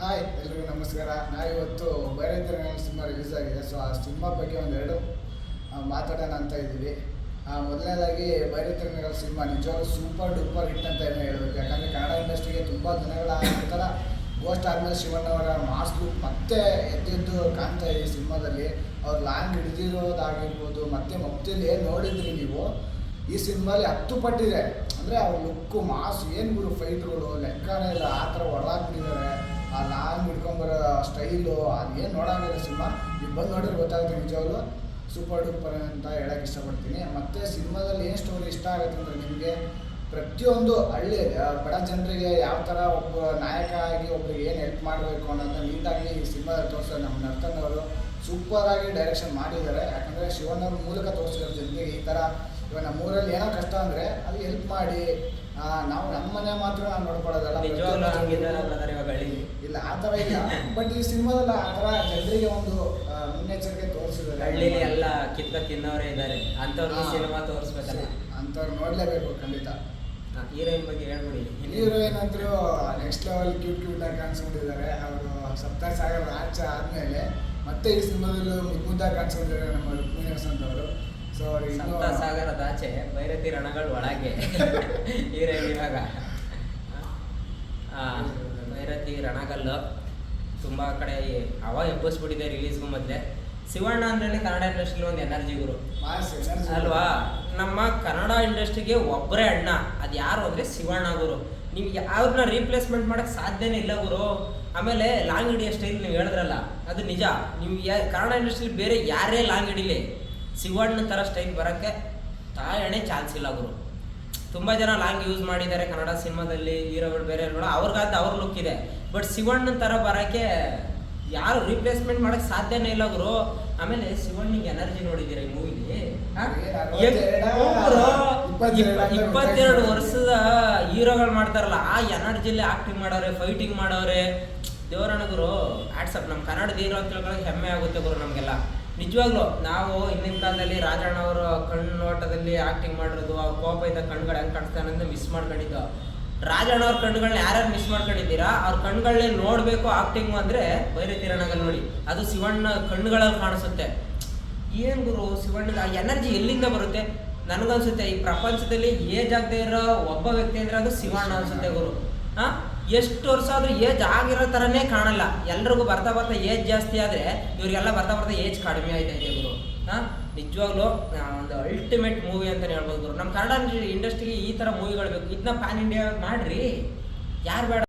Hi, ಎಲ್ರಿಗೂ ನಮಸ್ಕಾರ. ನಾವಿವತ್ತು ಬೈರೇಂದ್ರ ಸಿನಿಮಾ ರಿಲೀಸ್ ಆಗಿದೆ. ಸೊ ಆ ಸಿನಿಮಾ ಬಗ್ಗೆ ಒಂದೆರಡು ಮಾತಾಡೋಣ ಅಂತ ಇದ್ದೀವಿ. ಮೊದಲನೇದಾಗಿ ಬೈರೇಂದ್ರ ನಗರ ಸಿನಿಮಾ ನಿಜವಾಗ್ಲೂ ಸೂಪರ್ ಡೂಪರ್ ಹಿಟ್ ಅಂತ ಏನೋ ಹೇಳ್ಬೇಕು. ಯಾಕಂದರೆ ಕನ್ನಡ ಇಂಡಸ್ಟ್ರಿಗೆ ತುಂಬ ದಿನಗಳ ನಂತರ ಗೋಸ್ಟ್ ಆದ್ಮೇಲೆ ಶಿವಣ್ಣವರ ಲುಕ್ ಮತ್ತೆ ಎದ್ದೆದ್ದು ಕಾಣ್ತಾ ಇದೆ ಸಿನಿಮಾದಲ್ಲಿ. ಅವ್ರು ಲಾಂಗ್ ಹಿಡಿದಿರೋದಾಗಿರ್ಬೋದು, ಮತ್ತೆ ಮತ್ತಲ್ಲಿ ಏನು ನೋಡಿದ್ರಿ ನೀವು? ಈ ಸಿನಿಮಾಲಿ ಹತ್ತು ಪಟ್ಟಿದೆ. ಅಂದರೆ ಅವ್ರ ಲುಕ್ಕು ಮಾಸ್, ಏನು ಗುರು ಫೈಟ್ಗಳು ಲೆಕ್ಕನೇ ಇಲ್ಲ, ಆ ಥರ ಹೊಡೆದಾಕ್ಬಿಟ್ಟಿದ್ದಾರೆ ಆ ನಾನು ಹಿಡ್ಕೊಂಬರೋ ಸ್ಟೈಲು ಅದು ಏನು ನೋಡೋಂಗಿಲ್ಲ ಸಿನಿಮಾ. ನೀವು ಬಂದು ನೋಡಿದ್ರೆ ಗೊತ್ತಾಗುತ್ತೆ ನಿಜವಾಗ್ಲೂ ಸೂಪರ್ ಡೂಪರ್ ಅಂತ ಹೇಳಕ್ಕೆ ಇಷ್ಟಪಡ್ತೀನಿ. ಮತ್ತು ಸಿನಿಮಾದಲ್ಲಿ ಏನು ಸ್ಟೋರಿ ಇಷ್ಟ ಆಗುತ್ತೆ ಅಂದರೆ ನಿಮಗೆ ಪ್ರತಿಯೊಂದು ಹಳ್ಳಿ ಬಡ ಜನರಿಗೆ ಯಾವ ಥರ ಒಬ್ಬ ನಾಯಕ ಆಗಿ ಒಬ್ರಿಗೆ ಏನು ಹೆಲ್ಪ್ ಮಾಡಬೇಕು ಅನ್ನೋದನ್ನ ನೀಟಾಗಿ ಈ ಸಿನಿಮಾದಲ್ಲಿ ತೋರಿಸ್ತಾರೆ ನಮ್ಮ ನರ್ತನವರು ಸೂಪರಾಗಿ ಡೈರೆಕ್ಷನ್ ಮಾಡಿದ್ದಾರೆ. ಯಾಕಂದರೆ ಶಿವಣ್ಣವ್ರ ಮೂಲಕ ತೋರಿಸಿದ್ದಾರೆ ಜನರಿಗೆ ಈ ಥರ ಇವಾಗ ನಮ್ಮೂರಲ್ಲಿ ಏನೋ ಕಷ್ಟ ಅಂದರೆ ಅದು ಹೆಲ್ಪ್ ಮಾಡಿ ನಾವು ನಮ್ಮ ಮನೆ ಮಾತ್ರ ನಾವು ನೋಡ್ಕೊಳ್ಳೋದಲ್ಲ ಇವಾಗ ಆ ಥರ ಇಲ್ಲ. ಬಟ್ ಈ ಸಿನಿಮಾದಲ್ಲಿ ಆ ಥರ ಜನರಿಗೆ ಒಂದು ಮುನ್ನೆಚ್ಚರಿಕೆ ತೋರಿಸಿದ್ದಾರೆ. ಹಳ್ಳಿಲಿ ಎಲ್ಲ ಕಿತ್ಕ ತಿನ್ನೋರೇ ಇದ್ದಾರೆ. ಅಂಥವ್ರಿಗೆ ಹಾ. ಸಿನಿಮಾ ತೋರಿಸ್ಬೇಕಲ್ಲ. ಅಂಥವ್ರು ನೋಡಲೇಬೇಕು ಖಂಡಿತ. ಹೀರೋಯಿನ್ ಬಗ್ಗೆ ಹೇಳ್ಬಿಡಿ. ಹೀರೋಯಿನ್ ಅಂದ್ರೂ ನೆಕ್ಸ್ಟ್ ಲೆವೆಲ್ ಕ್ಯೂಟ್ ಕ್ಯೂಟ್ ಆಗಿ ಕಾಣಿಸ್ಕೊಂಡಿದ್ದಾರೆ. ಅವರು ಸಪ್ತಾಹ ಸಾಗರ ಆಚೆ ಆದಮೇಲೆ ಮತ್ತೆ ಈ ಸಿನಿಮಾದಲ್ಲೂ ಮುದ್ದು ಮುದ್ದಾಗಿ ಕಾಣಿಸ್ಕೊಂಡಿದ್ದಾರೆ ನಮ್ಮ ರುಕ್ಮಿಣಿ ವಸಂತ್ ಅವರು. ಸೊ ಸಾಗರದ ಆಚೆ ಬೈರತಿ ರಣಗಳು ಒಳಗೆ ಹೀರೋಯಿನ್ ಇವಾಗ ಆ, ಬೈರತಿ ರಣಗಲ್ಲು ತುಂಬ ಕಡೆ ಅವ ಎಬ್ಬಿಸ್ಬಿಟ್ಟಿದೆ ರಿಲೀಸ್ ಮೊದಲೇ. ಶಿವಣ್ಣ ಅಂದ್ರೆ ಕನ್ನಡ ಇಂಡಸ್ಟ್ರಿಲಿ ಒಂದು ಎನರ್ಜಿ ಗುರು ಅಲ್ವಾ? ನಮ್ಮ ಕನ್ನಡ ಇಂಡಸ್ಟ್ರಿಗೆ ಒಬ್ಬರೇ ಅಣ್ಣ. ಅದು ಯಾರು ಅಂದರೆ ಶಿವಣ್ಣ ಗುರು. ನೀವು ಯಾವ್ದನ್ನ ರೀಪ್ಲೇಸ್ಮೆಂಟ್ ಮಾಡೋಕ್ಕೆ ಸಾಧ್ಯನೇ ಇಲ್ಲ ಗುರು. ಆಮೇಲೆ ಲಾಂಗ್ ಹಿಡಿಯೋ ಸ್ಟೈಲ್ ನೀವು ಹೇಳಿದ್ರಲ್ಲ ಅದು ನಿಜ. ನೀವು ಯಾ ಕನ್ನಡ ಇಂಡಸ್ಟ್ರಿಲಿ ಬೇರೆ ಯಾರೇ ಲಾಂಗ್ ಹಿಡಿಲಿ ಶಿವಣ್ಣ ಥರ ಸ್ಟೈಲ್ ಬರೋಕ್ಕೆ ತಾಯಣೆ ಚಾನ್ಸ್ ಇಲ್ಲ ಗುರು. ತುಂಬ ಜನ ಲಾಂಗ್ ಯೂಸ್ ಮಾಡಿದ್ದಾರೆ ಕನ್ನಡ ಸಿನಿಮಾದಲ್ಲಿ ಹೀರೋಗಳು ಬೇರೆ ಹೀರೋಗಳು ಅವ್ರಿಗಾದ ಅವ್ರ ಲುಕ್ ಇದೆ. ಬಟ್ ಶಿವಣ್ಣನ ತರ ಬರಕ್ಕೆ ಯಾರು ರಿಪ್ಲೇಸ್ಮೆಂಟ್ ಮಾಡಕ್ ಸಾಧ್ಯನೇ ಇಲ್ಲ ಗುರು. ಆಮೇಲೆ ಶಿವಣ್ಣಿಗೆ ಎನರ್ಜಿ ನೋಡಿದ್ದೀರಾ ಈ ಮೂವಿಲಿ? ಇಪ್ಪತ್ತೆರಡು ವರ್ಷದ ಹೀರೋಗಳು ಮಾಡ್ತಾರಲ್ಲ ಆ ಎನರ್ಜಿಲಿ ಆಕ್ಟಿಂಗ್ ಮಾಡೋರೆ ಫೈಟಿಂಗ್ ಮಾಡೋರೆ. ದೇವರಣ್ಣ ಗುರು ಆಟ್ಸಪ್ ನಮ್ ಕನ್ನಡದ ಹೀರೋ ಅಂತ ಹೇಳ್ಕೊಳಕ್ ಹೆಮ್ಮೆ ಆಗುತ್ತೆ ಗುರು ನಮಗೆಲ್ಲ. ನಿಜವಾಗ್ಲು, ನಾವು ಹಿಂದಿನ ಕಾಲದಲ್ಲಿ ರಾಜಣ್ಣ ಅವರು ಕಣ್ಣೋಟದಲ್ಲಿ ಆಕ್ಟಿಂಗ್ ಮಾಡಿರೋದು, ಅವ್ರ ಕೋಪ ಇದ್ದ ಕಣ್ಗಳು ಹೆಂಗೆ ಕಾಣಿಸ್ತಾನೆ ಅಂತ ಮಿಸ್ ಮಾಡ್ಕೊಂಡಿದ್ದು. ರಾಜಣ್ಣ ಅವ್ರ ಕಣ್ಗಳನ್ನ ಯಾರ್ಯಾರು ಮಿಸ್ ಮಾಡ್ಕೊಂಡಿದ್ದೀರಾ, ಅವ್ರ ಕಣ್ಗಳನ್ನೇ ನೋಡಬೇಕು ಆಕ್ಟಿಂಗ್ ಅಂದರೆ ಬೈರತಿರಣಗಲ್ ನೋಡಿ. ಅದು ಶಿವಣ್ಣ ಕಣ್ಣುಗಳಲ್ಲಿ ಕಾಣಿಸುತ್ತೆ. ಏನ್ ಗುರು, ಶಿವಣ್ಣದ ಎನರ್ಜಿ ಎಲ್ಲಿಂದ ಬರುತ್ತೆ? ನನಗನ್ಸುತ್ತೆ, ಈ ಪ್ರಪಂಚದಲ್ಲಿ ಏಜ್ ಆಗದೆ ಇರೋ ಒಬ್ಬ ವ್ಯಕ್ತಿ ಅಂದ್ರೆ ಅದು ಶಿವಣ್ಣ ಅನ್ಸುತ್ತೆ ಗುರು. ಎಷ್ಟು ವರ್ಷ ಆದ್ರೂ ಏಜ್ ಆಗಿರೋ ಥರನೇ ಕಾಣಲ್ಲ. ಎಲ್ರಿಗೂ ಬರ್ತಾ ಬರ್ತಾ ಏಜ್ ಜಾಸ್ತಿ ಆದರೆ ಇವ್ರಿಗೆಲ್ಲ ಬರ್ತಾ ಬರ್ತಾ ಏಜ್ ಕಡಿಮೆ ಆಯ್ತಾ ಇದೆ ಗುರು. ಹಾ? ನಿಜವಾಗ್ಲೂ ಒಂದು ಅಲ್ಟಿಮೇಟ್ ಮೂವಿ ಅಂತಲೇ ಹೇಳ್ಬೋದು ನಮ್ಮ ಕನ್ನಡ ಇಂಡಸ್ಟ್ರಿಗೆ ಈ ಥರ ಮೂವಿಗಳು ಬೇಕು. ಇದನ್ನ ಪ್ಯಾನ್ ಇಂಡಿಯಾ ಮಾಡ್ರಿ. ಯಾರು ಬೇಡ